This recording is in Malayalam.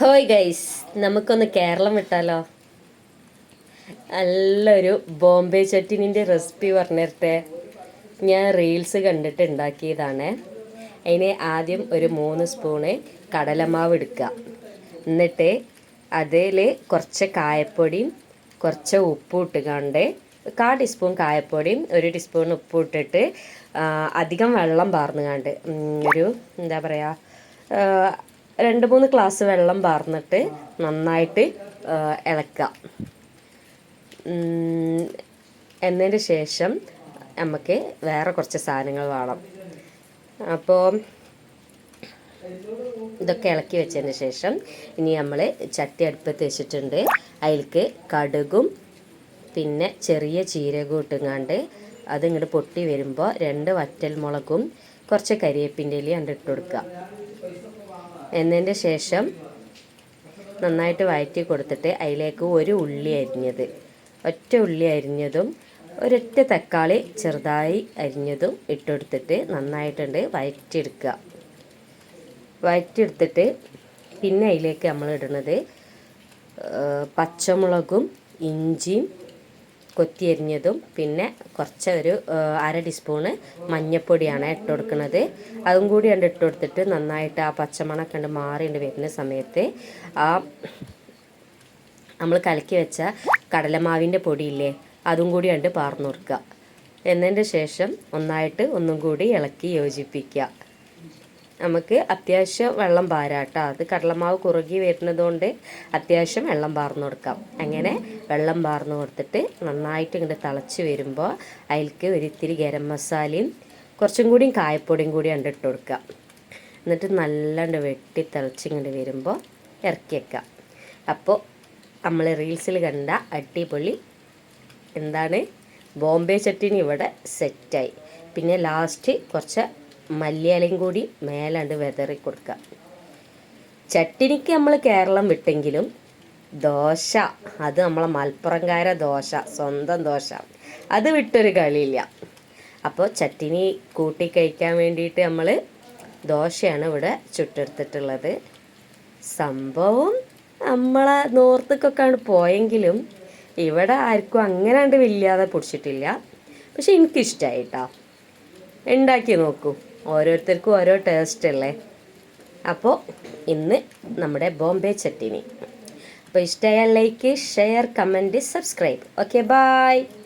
ഹോയ് ഗൈസ് നമുക്കൊന്ന് കേരളം വിട്ടാലോ? നല്ലൊരു ബോംബെ ചട്ടിനിന്റെ റെസിപ്പി പറഞ്ഞിരട്ടെ. ഞാൻ റീൽസ് കണ്ടിട്ട് ഉണ്ടാക്കിയതാണ്. അതിന് ആദ്യം ഒരു മൂന്ന് സ്പൂണ് കടലമാവ് എടുക്കുക. എന്നിട്ട് അതിൽ കുറച്ച് കായപ്പൊടിയും കുറച്ച് ഉപ്പും ഇട്ടുകൊണ്ട് കാ ടീസ്പൂൺ കായപ്പൊടിയും ഒരു ടീസ്പൂൺ ഉപ്പും ഇട്ടിട്ട് അധികം വെള്ളം പാർന്നുകാണ്ട് ഒരു എന്താ പറയുക രണ്ട് മൂന്ന് ഗ്ലാസ് വെള്ളം പാർന്നിട്ട് നന്നായിട്ട് ഇളക്കുക. എന്നതിന് ശേഷം നമുക്ക് വേറെ കുറച്ച് സാധനങ്ങൾ വേണം. അപ്പോൾ ഇതൊക്കെ ഇളക്കി വെച്ചതിന് ശേഷം ഇനി നമ്മൾ ചട്ടി അടുപ്പത്ത് വെച്ചിട്ടുണ്ട്. അതിലേക്ക് കടുകും പിന്നെ ചെറിയ ചീരകും ഇട്ടുങ്ങാണ്ട് അതിങ്ങോട്ട് പൊട്ടി വരുമ്പോൾ രണ്ട് വറ്റൽ മുളകും കുറച്ച് കരിവേപ്പിന്റെ ഇലയും അണ്ടിട്ട് കൊടുക്കുക. എന്നതിന്റെ ശേഷം നന്നായിട്ട് വഴറ്റി കൊടുത്തിട്ട് അതിലേക്ക് ഒരു ഉള്ളി അരിഞ്ഞത്. ഒറ്റ ഉള്ളി അരിഞ്ഞതും ഒരൊറ്റ തക്കാളി ചെറുതായി അരിഞ്ഞതും ഇട്ടെടുത്തിട്ട് നന്നായിട്ടുണ്ട് വഴറ്റിയെടുക്കുക. വഴറ്റിയെടുത്തിട്ട് പിന്നെ അതിലേക്ക് നമ്മൾ ഇടുന്നത് പച്ചമുളകും ഇഞ്ചിയും കൊത്തി അരിഞ്ഞതും പിന്നെ കുറച്ച് ഒരു അര ടീസ്പൂണ് മഞ്ഞൾപ്പൊടിയാണ് ഇട്ട് കൊടുക്കുന്നത്. അതും കൂടി കണ്ട് ഇട്ട് കൊടുത്തിട്ട് നന്നായിട്ട് ആ പച്ചമണമൊക്കെ കണ്ട് മാറിയിട്ട് വരുന്ന സമയത്ത് ആ നമ്മൾ കലക്കി വെച്ച കടലമാവിന്റെ പൊടിയില്ലേ അതും കൂടി കണ്ട് പാർന്നു കൊടുക്കുക. എന്നതിന്റെ ശേഷം ഒന്നായിട്ട് ഒന്നും കൂടി ഇളക്കി യോജിപ്പിക്കുക. നമുക്ക് അത്യാവശ്യം വെള്ളം പാരാട്ടോ അത് കടലമാവ് കുറുകി വരുന്നതുകൊണ്ട് അത്യാവശ്യം വെള്ളം പാർന്നു കൊടുക്കാം. അങ്ങനെ വെള്ളം പാർന്നു കൊടുത്തിട്ട് നന്നായിട്ട് ഇങ്ങോട്ട് തിളച്ച് വരുമ്പോൾ അതിലേക്ക് ഒരിത്തിരി ഗരം മസാലയും കുറച്ചും കൂടിയും കായപ്പൊടിയും കൂടി കണ്ട് ഇട്ട് കൊടുക്കുക. എന്നിട്ട് നല്ലാണ്ട് വെട്ടി തിളച്ച് ഇങ്ങോട്ട് വരുമ്പോൾ ഇറക്കി വെക്കാം അപ്പോൾ നമ്മൾ റീൽസിൽ കണ്ട അടിപൊളി എന്താണ്? ബോംബെ ചട്ടിനി ഇവിടെ സെറ്റായി പിന്നെ ലാസ്റ്റ് കുറച്ച് മല്ലിയിലയും കൂടി മേലാണ്ട് വിതറി കൊടുക്കുക ചട്ടിനിക്ക് നമ്മൾ കേരളം വിട്ടെങ്കിലും ദോശ അത് നമ്മളെ മലപ്പുറംകാര ദോശ സ്വന്തം ദോശ അത് വിട്ടൊരു കളിയില്ല. അപ്പോൾ ചട്ടിനി കൂട്ടി കഴിക്കാൻ വേണ്ടിയിട്ട് നമ്മൾ ദോശയാണ് ഇവിടെ ചുട്ടെടുത്തിട്ടുള്ളത്. സംഭവം നമ്മളെ നോർത്തക്കൊക്കെയാണ് പോയെങ്കിലും ഇവിടെ ആർക്കും അങ്ങനെ കണ്ട് പിടിച്ചിട്ടില്ല. പക്ഷെ എനിക്കിഷ്ടമായി കേട്ടോ ഉണ്ടാക്കി നോക്കൂ. ഓരോരുത്തർക്കും ഓരോ ടേസ്റ്റ് അല്ലേ? അപ്പോൾ ഇന്ന് നമ്മുടെ ബോംബെ ചട്ടിനി. അപ്പോൾ ഇഷ്ടമായ like share comment subscribe okay bye